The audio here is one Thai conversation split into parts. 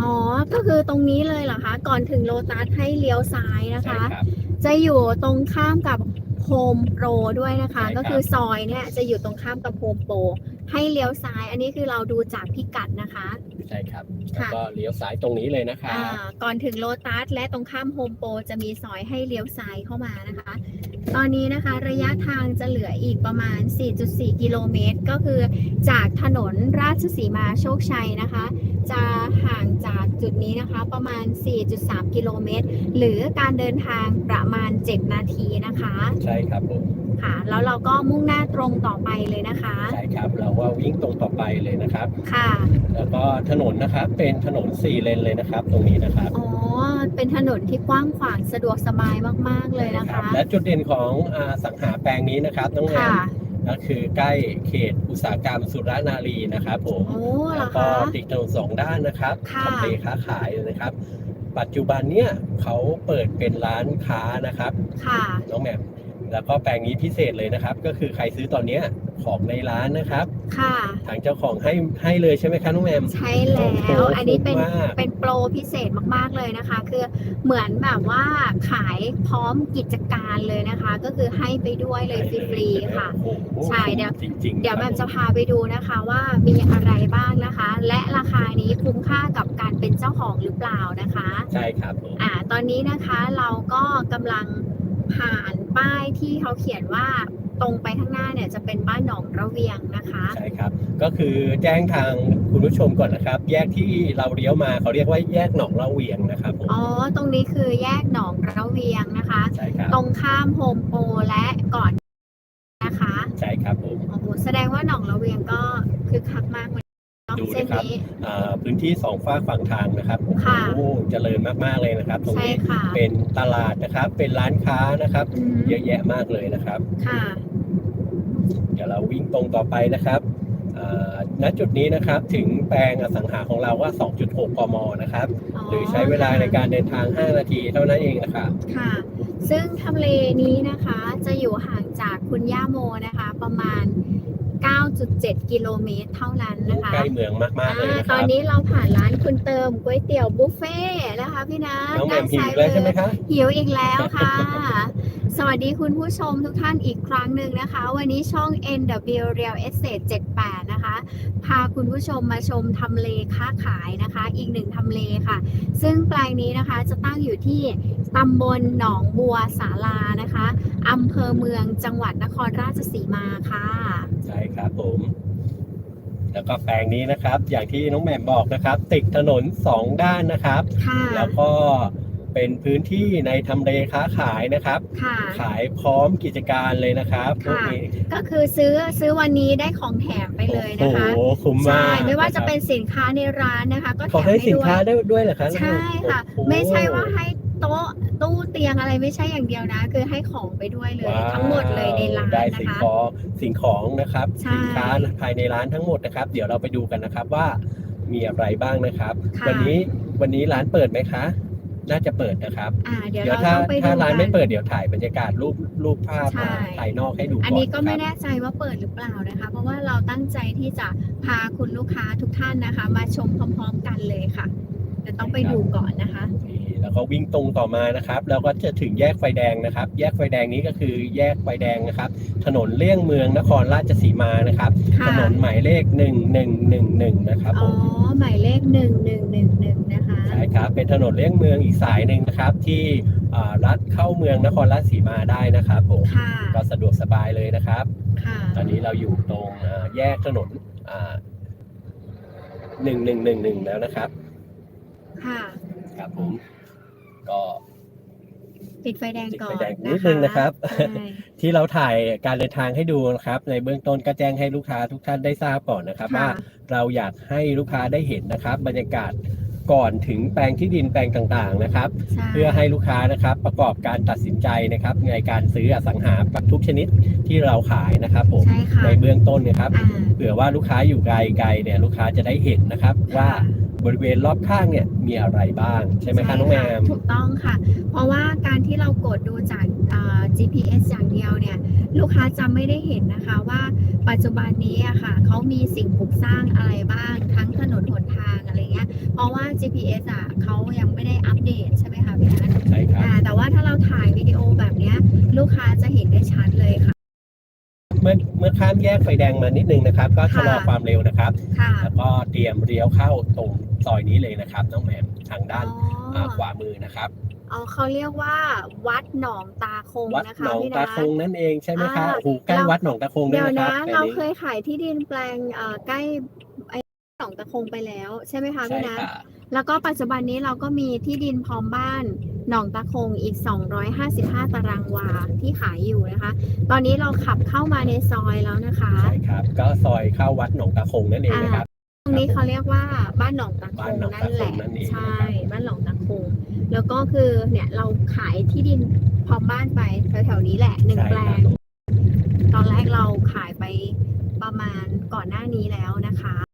อ๋อ ก็คือตรงนี้เลยเหรอคะ ก่อนถึงโลตัสให้เลี้ยวซ้ายนะใช่คะ ครับ จะอยู่ตรงข้ามกับโฮมโปรด้วยนะคะ ใช่ครับ ก็คือซอยเนี่ยจะอยู่ตรงข้ามกับโฮมโปรให้เลี้ยวซ้าย อันนี้คือเราดูจากพิกัดนะคะ ใช่ครับค่ะแล้วก็เลี้ยวซ้ายตรงนี้เลยนะครัอ่าบก่อนถึงโลตัสและตรงข้ามโฮมโปรจะมีซอยให้เลี้ยวซ้ายเข้ามานะคะ ตอนนี้นะคะระยะทางจะเหลืออีกประมาณ 4.4 กิโลเมตร ก็คือจากถนนราชสีมาโชคชัยนะคะ จะห่างจากจุดนี้นะคะประมาณ 4.3 กิโลเมตร หรือการเดินทางประมาณ 7 นาทีนะคะ ใช่ครับผมค่ะ แล้วเราก็มุ่งหน้าตรงต่อไปเลยนะคะ ใช่ครับ เราว่าวิ่งตรงต่อไปเลยนะครับ ค่ะ แล้วก็ถนนนะครับเป็นถนนสี่เลนเลยนะครับ ตรงนี้นะครับอ๋อ เป็นถนนที่กว้างขวางสะดวกสบายมาก ๆ เลยนะรับคะและจุดเด่นของอาสังหาแปลงนี้นะครับน้องแอค่ะมก็คือใกล้เขตอุตสาหกรรมสุรานารีนะครับผม โอ้เหรแล้อวก็คะ ติดถนนสองด้านนะครับค่ะ ทำเลค้าขายนะครับ ปัจจุบันเนี่ยเขาเปิดเป็นร้านค้านะครับ ค่ะ น้องแหม่ม แล้วก็แปลงนี้พิเศษเลยนะครับ ก็คือใครซื้อตอนเนี้ยของในร้านนะครับ ค่ะ ทางเจ้าของให้ให้เลยใช่ไหมคะน้องแหม่มใช่แล้วโอ้โหอันนี้เป็นคุ้มมาก เป็นโปรพิเศษมากๆเลยนะคะ คือเหมือนแบบว่าขายพร้อมกิจการเลยนะคะ ก็คือให้ไปด้วยเลยฟรีๆค่ะ โอ้โหใช่เดี๋ยว จริงๆเดี๋ยวคแบรับบจะพาไปดูนะคะว่ามีอะไรบ้างนะคะ และราคานี้คุ้มค่ากับการเป็นเจ้าของหรือเปล่านะคะ ใช่ครับผม อ่า ตอนนี้นะคะเราก็กำลัง ผ่านป้ายที่เขาเขียนว่าตรงไปข้างหน้าเนี่ยจะเป็นบ้านหนองระเวียงนะคะ ใช่ครับ ก็คือแจ้งทางคุณผู้ชมก่อนนะครับ แยกที่เราเลี้ยวมาเขาเรียกว่าแยกหนองละเวียงนะครับผมอ๋อ ตรงนี้คือแยกหนองระเวียงนะคะ ใช่ครับ ตรงข้ามโฮมโปรและก่อนนะคะ ใช่ครับผม โอ้โห แสดงว่าหนองระเวียงก็คือคักมากเลยเนาะ ดูเส้นนะครับนี้อ่าพื้นที่สองฝากฝั่งทางนะครับโอ้ค่ะโหเจริญมากๆเลยนะครับ ตรงใช่นี้ค่ะเป็นตลาดนะครับ เป็นร้านค้านะครับอืมเยอะแยะมากเลยนะครับค่ะเดี๋ยวเราวิ่งตรงต่อไปนะครับอ่าณจุดนี้นะครับถึงแปลงอสังหาของเราว่า 2.6 กม นะครับ หรือใช้เวลาในการเดินทาง 5 นาทีเท่านั้นเองนะครับค่ะ ซึ่งทำเลนี้นะคะจะอยู่ห่างจากคุณย่าโมนะคะ ประมาณ 9.7 กิโลเมตรเท่านั้นนะคะใกล้เมืองมากๆเลยนะคตรัอบนนี้เราผ่านร้านคุณเติมก๋วยเตี๋ยวบุฟเฟ่ต์นะคะพี่นะน้องแหม่มหิวด้านแล้วซ้ายใช่ไหมมือคะหิวอีกแล้วค่ะ สวัสดีคุณผู้ชมทุกท่านอีกครั้งหนึ่งนะคะ วันนี้ช่อง NW Real Estate 78 นะคะ พาคุณผู้ชมมาชมทำเลค้าขายนะคะ อีกหนึ่งทำเลค่ะ ซึ่งแปลงนี้นะคะจะตั้งอยู่ที่ตำบลหนองบัวสาลานะคะอำเภอเมืองจังหวัดนครราชสีมาค่ะ ใช่ครับผม แล้วก็แปลงนี้นะครับ อย่างที่น้องแหม่มบอกนะครับ ติดถนนสองด้านนะครับ ค่ะแล้วก็เป็นพื้นที่ในทำเลค้าขายนะครับ ค่ะ ขายพร้อมกิจการเลยนะครับพวกค่ะนี้ก็คือซื้อซื้อวันนี้ได้ของแถมไปเลยนะคะโอ้โหคุ้มใช่มากไม่ว่าจะคเป็รับนสินค้าในร้านนะคะ ก็แถขอมให้ให้สินด้วย ค้าได้ด้วยเหรอคะใช่ค่ะ โอ้โห ไม่ใช่ว่าให้ โต๊ะตู้เตียงอะไรไม่ใช่อย่างเดียวนะ คือให้ของไปด้วยเลย ว้าวทั้งหมดเลยในร้านได้นะสิ่งคะ ของสิ่งของนะครับใช่สินค้าภายในร้านทั้งหมดนะครับ เดี๋ยวเราไปดูกันนะครับว่ามีอะไรบ้างนะครับ ค่ะ วันนี้วันนี้ร้านเปิดไหมคะ น่าจะเปิดนะครับ อ่า เดี๋ยวเดี๋ยวเราถ้าต้องไปดูถ้าร้านไม่กั เปิดเดี๋ยวถ่ายบรรยากาศรูปรูปภาพใช่ภายนอกให้ดูก่อนอันนี้ก็ไม่ะครับ แน่ใจว่าเปิดหรือเปล่านะคะ เพราะว่าเราตั้งใจที่จะพาคุณลูกค้าทุกท่านนะคะ มาชมพร้อมๆกันเลยค่ะเดี๋ยวต้องไปดูก่อนนะคะนี่ แล้วก็วิ่งตรงต่อมานะครับ แล้วก็จะถึงแยกไฟแดงนะครับ แยกไฟแดงนี้ก็คือแยกไฟแดงนะครับ ถนนเลี่ยงเมืองนครราชสีมานะครับ ค่ะ ถนนหมายเลขหนึ่งหนึ่งหนึ่งหนึ่งนะครับผอ๋อ มหมายเลขหนึ่งหนึ่งหนึ่งหนึ่งนะคะ ใช่ครับ เป็นถนนเลี่ยงเมืองอีกสายหนึ่งนะครับ ที่อ่าลัดเข้าเมืองนครราชสีมาได้นะครับผม ค่ะ ก็สะดวกสบายเลยนะครับ ค่ะ ตอนนี้เราอยู่ตรงอ่าแยกถนนหนึ่งหนึ่งหนึ่งหนึ่งแล้วนะครับ ค่ะ ครับผม ก็ติดไฟแดงติดก่อไฟนแดงนิดนึงนะครับ ใช่ ที่เราถ่ายการเดินทางให้ดูนะครับ ในเบื้องต้นก็แจ้งให้ลูกค้าทุกท่านได้ทราบก่อนนะครับว่าค่ะเราอยากให้ลูกค้าได้เห็นนะครับ บรรยากาศก่อนถึงแปลงที่ดินแปลงต่างๆนะครับ ใช่เพื่อให้ลูกค้านะครับประกอบการตัดสินใจนะครับ ในการซื้ออสังหาทุกชนิดที่เราขายนะครับผมใช่ค่ะในเบื้องต้นนะครับ อ่า เผื่อว่าลูกค้าอยู่ไกลๆเนี่ยลูกค้าจะได้เห็นนะครับ ว่า บริเวณรอบข้างเนี่ยมีอะไรบ้างใช่ไหมคะน้องแมมถูกต้องค่ะ เพราะว่าการที่เรากดดูจากเอ่อ GPS อย่างเดียวเนี่ยลูกค้าจะไม่ได้เห็นนะคะว่าปัจจุบันนี้อะค่ะเขามีสิ่งปลูกสร้างอะไรบ้าง ทั้งถนนหนทางอะไรเงี้ยเพราะว่า GPS อะเขายังไม่ได้อัปเดตใช่ไหมคะพี่นัทใช่ครับอ่าแต่ว่าถ้าเราถ่ายวิดีโอแบบเนี้ยลูกค้าจะเห็นได้ชัดเลยค่ะ เมื่อเมื่อข้ามแยกไฟแดงมานิดนึงนะครับ ก็ชะลอค่ะ ความเร็วนะครับ ค่ะแล้วก็เตรียมเลี้ยวเข้าตรงซอยนี้เลยนะครับ น้องแหมมทางด้านอ๋อาขวามือนะครับ เอาเขาเรียกว่า วัดหนองตาคงวัดนะหคะนองพี่ตานะคงนั่นเองใช่ไหมคะอ่า โอ้โหใกล้เราวัดหนองตาคงด้วเดี๋ยยวนะคนะรับเราอันนี้ เคยขายที่ดินแปลงเอ่อใกล้ไอ้หนองตะคงไปแล้วใช่ไหมคะใช่พี่นะค่ะ แล้วก็ปัจจุบันนี้เราก็มีที่ดินพร้อมบ้านหนองตะคงอีก 255 ตารางวาที่ขายอยู่นะคะ ตอนนี้เราขับเข้ามาในซอยแล้วนะคะใช่ครับก็ซอยเข้าวัดหนองตาคงนั่นเองนะครับตรงนี้เขาเรียกว่าบ้านหนองตะคบ้านงหนองนั่ตะนคงแหละนั่นเองใช่นะครับบ้านหนองตะคงแล้วก็คือเนี่ยเราขายที่ดินพร้อมบ้านไปแถวๆนี้แหละหนึ่งใช่แปลครับงตอนแรกเราขายไปประมาณก่อนหน้านี้แล้วนะคะครับ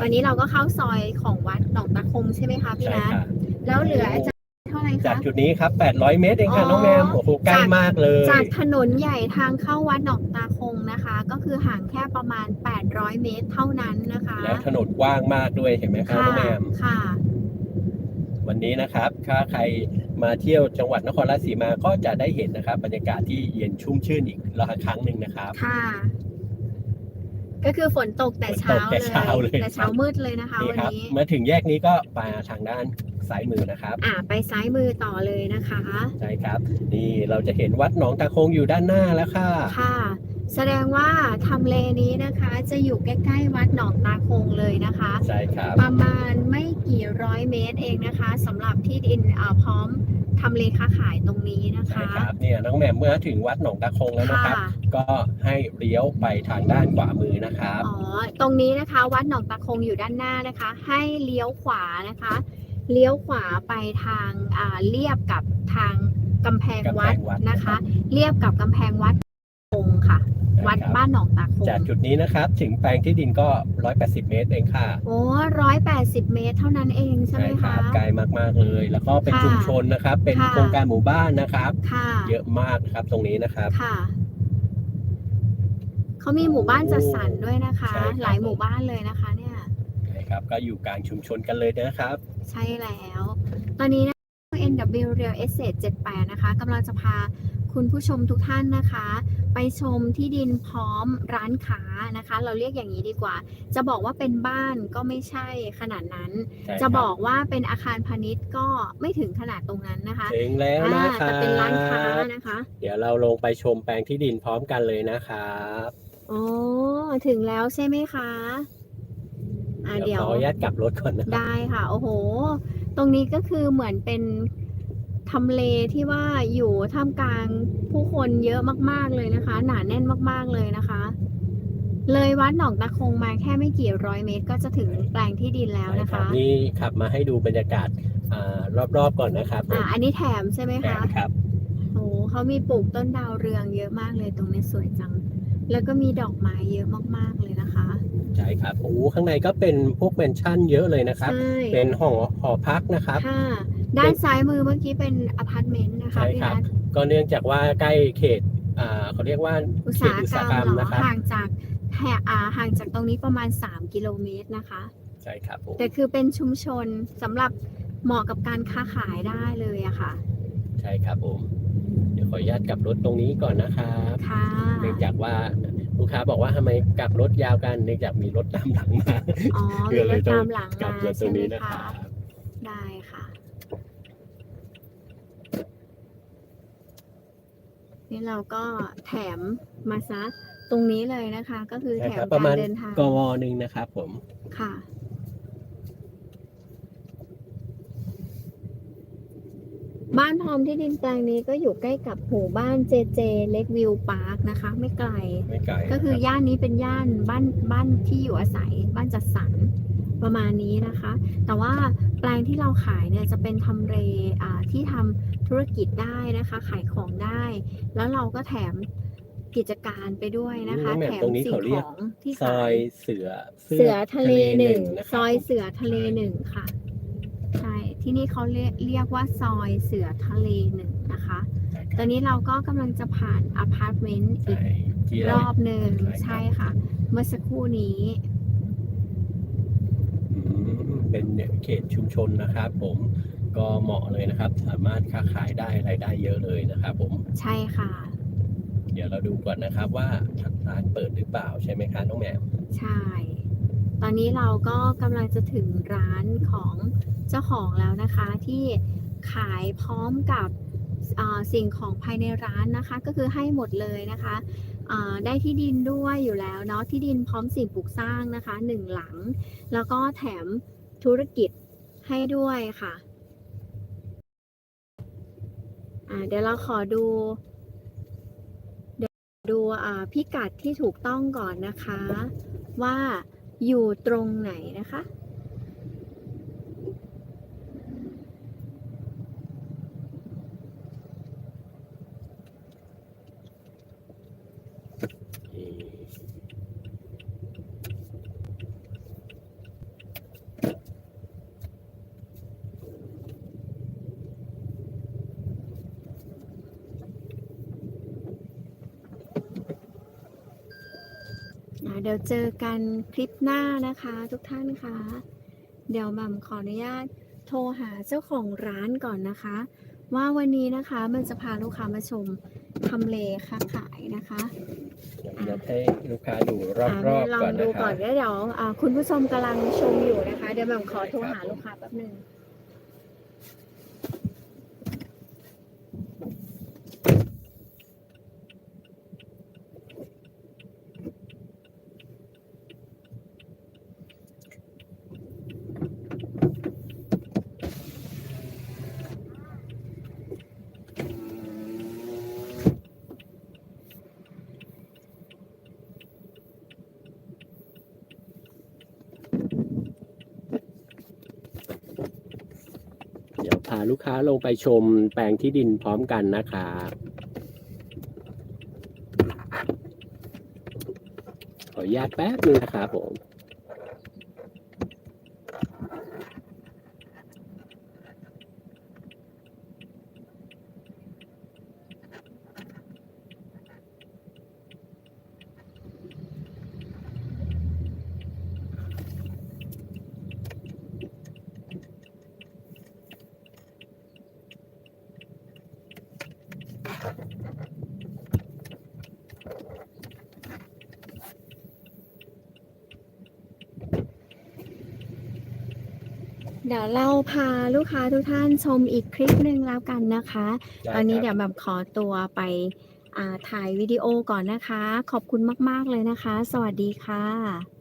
ตอนนี้เราก็เข้าซอยของวัดหนองตะคงใช่ไหมคะพี่ใช่นะค่ะแล้วเหลือจะเท่าไหร่จากคะจุดนี้ครับ 800 เมตรเองค่ะอ๋อน้องแมมโอ้โหใกล้จากมากเลยจากถนนใหญ่ทางเข้าวัดหนองตาคงนะคะ ก็คือห่างแค่ประมาณ 800 เมตรเท่านั้นนะคะแล้วถนนกว้างมากด้วยเห็นไหมครับค่ะน้องแมมค่ะ วันนี้นะครับถ้าใครมาเที่ยวจังหวัดนครราชสีมาก็จะได้เห็นนะครับ บรรยากาศที่เย็นชุ่มชื่นอีกละครั้งหนึ่งนะครับ ค่ะ ก็คือฝนตกแต่เช้าฝนตกแต่เช้าเลยแต่เช้ามืดเลยนะคะนี่วันครับนี้มาถึงแยกนี้ก็ไปทางด้านซ้ายมือนะครับ อ่าไปซ้ายมือต่อเลยนะคะใช่ครับ นี่เราจะเห็นวัดหนองตาคงอยู่ด้านหน้าแล้วค่ะค่ะ แสดงว่าทำเลนี้นะคะ จะอยู่ใกล้ๆวัดหนองตาคงเลยนะคะใช่ครับประมาณไม่กี่ร้อยเมตรเองนะคะสำหรับที่ดินอ่าพร้อม ทำเลค้าขายตรงนี้นะใช่คะ ครับเนี่ยน้องแหม่มเมื่อถึงวัดหนองตาคงแล้วนะค่ะครับก็ให้เลี้ยวไปทางด้านขวามือนะครับ อ๋อ ตรงนี้นะคะ วัดหนองตาคงอยู่ด้านหน้านะคะ ให้เลี้ยวขวานะคะ เลี้ยวขวาไปทางอ่าเรียบกับทางกำแพงวัดกำแพงวัดนะคะ เรียบกับกำแพงวัดคงค่ะ วัดใช่ครับบ้านหนองตาคงจากจุดนี้นะครับ ถึงแปลงที่ดินก็ 180 เมตรเองค่ะ โอ้ร้อยแปดสิบเมตรเท่านั้นเองใช่ไหมครัคะไกลมากๆเลย แล้วก็เป็นค่ะชุมชนนะครับ เป็นค่ะ โครงการหมู่บ้านนะครับ ค่ะ เยอะมากนะครับตรงนี้นะครับ ค่ะ เขามีหมู่บ้านจัดสรรด้วยนะคะ ใช่ครับ หลายหมู่บ้านเลยนะคะ เนี่ย นะครับก็อยู่กลางชุมชนกันเลยนะครับ ใช่แล้ว ตอนนี้นะ NW Real Estate 78 นะคะกำลังจะพา คุณผู้ชมทุกท่านนะคะ ไปชมที่ดินพร้อมร้านค้านะคะ เราเรียกอย่างนี้ดีกว่า จะบอกว่าเป็นบ้านก็ไม่ใช่ขนาดนั้น ใช่จะครับบอกว่าเป็นอาคารพาณิชย์ก็ไม่ถึงขนาดตรงนั้นนะคะถึงแล้วอ่านะครัแต่บเป็นร้านค้านะคะ เดี๋ยวเราลงไปชมแปลงที่ดินพร้อมกันเลยนะครับอ๋อ ถึงแล้วใช่ไหมคะ อ่าเดี๋เดี๋ยยววขออนุญาตกลับรถก่อนนะครับได้ค่ะ โอ้โห ตรงนี้ก็คือเหมือนเป็น ทำเลที่ว่าอยู่ท่ามกลางผู้คนเยอะมาก ๆเลยนะคะ หนาแน่นมาก ๆเลยนะคะ เลยวัดหนองตะคงมาแค่ไม่กี่ร้อยเมตร ก็จะถึงแปลงที่ดินแล้วใช่นะครัคะบนี่ขับมาให้ดูบรรยากาศอ่ารอบๆก่อนนะครับอ่าอันนี้แถมใช่ไหมแผคะนครับ โอ้เขามีปลูกต้นดาวเรืองเยอะมากเลยตรงนี้สวยจัง แล้วก็มีดอกไม้เยอะมากๆเลยนะคะ ใช่ครับโอ้โหข้างในก็เป็นพวกแมนชั่นเยอะเลยนะครับ ใช่ เป็นหอหอพักนะครับ ค่ะ ด้านซ้ายมือเมื่อกี้เป็นอพาร์ตเมนต์นะคะใช่พี่ครับ นัทก็เนื่องจากว่าใกล้เขตอ่าเขาเรียกว่าอุตเขสาตหอุตกรสาหรกรรมมเหรอนะครับห่างจากแห่อ่าห่างจากตรงนี้ประมาณ 3 กิโลเมตรนะคะ ใช่ครับผมแต่คือเป็นชุมชนสำหรับเหมาะกับการค้าขายได้เลยอะค่ะ ใช่ครับผมเดี๋ยวขออนุญาตกลับรถตรงนี้ก่อนนะครับค่ะ เนื่องจากว่า ลูกค้าบอกว่าทำไมกลับรถยาวกันเนื่องจากมีรถตามหลังมาอ๋อเดี๋ยวมีเลรยถต้องตามหลังกลับมารถตรใช่งไหมนี้นะคคะ รับได้ค่ะ นี่เราก็แถมมาซะตรงนี้เลยนะคะ ก็คือใช่แถครัมบประมาการณเดินทางกวหนึ่งนะครับผม ค่ะ บ้านพร้อมที่ดินแปลงนี้ก็อยู่ใกล้กับหมู่บ้านเจเจเล็กวิวพาร์คนะคะ ไม่ไกล ไม่ไกลก็คือนะรับย่านนี้เป็นย่านบ้านบ้านที่อยู่อาศัย บ้านจัดสรรประมาณนี้นะคะ แต่ว่าแปลงที่เราขายเนี่ยจะเป็นทำเลอ่าที่ทำธุรกิจได้นะคะ ขายของได้ แล้วเราก็แถมกิจการไปด้วยนะคะอืมน้องแหม่มแถมตรงนี้สิ่เขางเรีขยกองที่ซอขายยเสือเสือทะเลหนึ่งะครับซอยเสือทะเลหนึ่งค่ะ ใช่ ที่นี่เขาเรียกเรียกว่าซอยเสือทะเลหนึ่งนะคะ ใช่คตรัอบนนี้เราก็กำลังจะผ่านอพาร์ตเมนต์อีใช่กที่รเรา อบหนึ่งใช่ใช่ครับค่ะ เมื่อสักครู่นี้ อืมเป็นเขตชุมชนนะครับ ผมก็เหมาะเลยนะครับ สามารถค้าขายได้รายได้เยอะเลยนะครับ ผม ใช่ค่ะ เดี๋ยวเราดูก่อนนะครับว่าทางร้านเปิดหรือเปล่าใช่ไหมคะน้องแหม่มใช่ ตอนนี้เราก็กำลังจะถึงร้านของเจ้าของแล้วนะคะ ที่ขายพร้อมกับสิ่งของภายในร้านนะคะ ก็คือให้หมดเลยนะคะได้ที่ดินด้วยอยู่แล้วเนาะที่ดินพร้อมสิ่งปลูกสร้างนะคะหนึ่งหลัง แล้วก็แถมธุรกิจให้ด้วยค่ะเดี๋ยวเราขอดูเดี๋ยวดูพิกัดที่ถูกต้องก่อนนะคะว่า อยู่ตรงไหนนะคะ เดี๋ยวเจอกันคลิปหน้านะคะทุกท่านคะเดี๋ยวบัมขออนุญาตโทรหาเจ้าของร้านก่อนนะคะ ว่าวันนี้นะคะมันจะพาลูกค้ามาชมทำเลค้าขายนะคะเดี๋ยวให้ลูกค้าดูรอ่าอบลอๆก่องนดูนะคก่รัอนบแล้วเดี๋ยวอ่าคุณผู้ชมกำลังชมอยู่นะคะ เดี๋ยวบัมขอโทรหาลูกค้าแป๊บหนึ่ง ลูกค้าลงไปชมแปลงที่ดินพร้อมกันนะครับขออนุญาตแป๊บนึงนะครับผม เดี๋ยวเราพาลูกค้าทุกท่านชมอีกคลิปหนึ่งแล้วกันนะคะ ตอนนี้เดี๋ยวแบบขอตัวไปอ่าถ่ายวิดีโอก่อนนะคะ ขอบคุณมาก ๆ เลยนะคะ สวัสดีค่ะ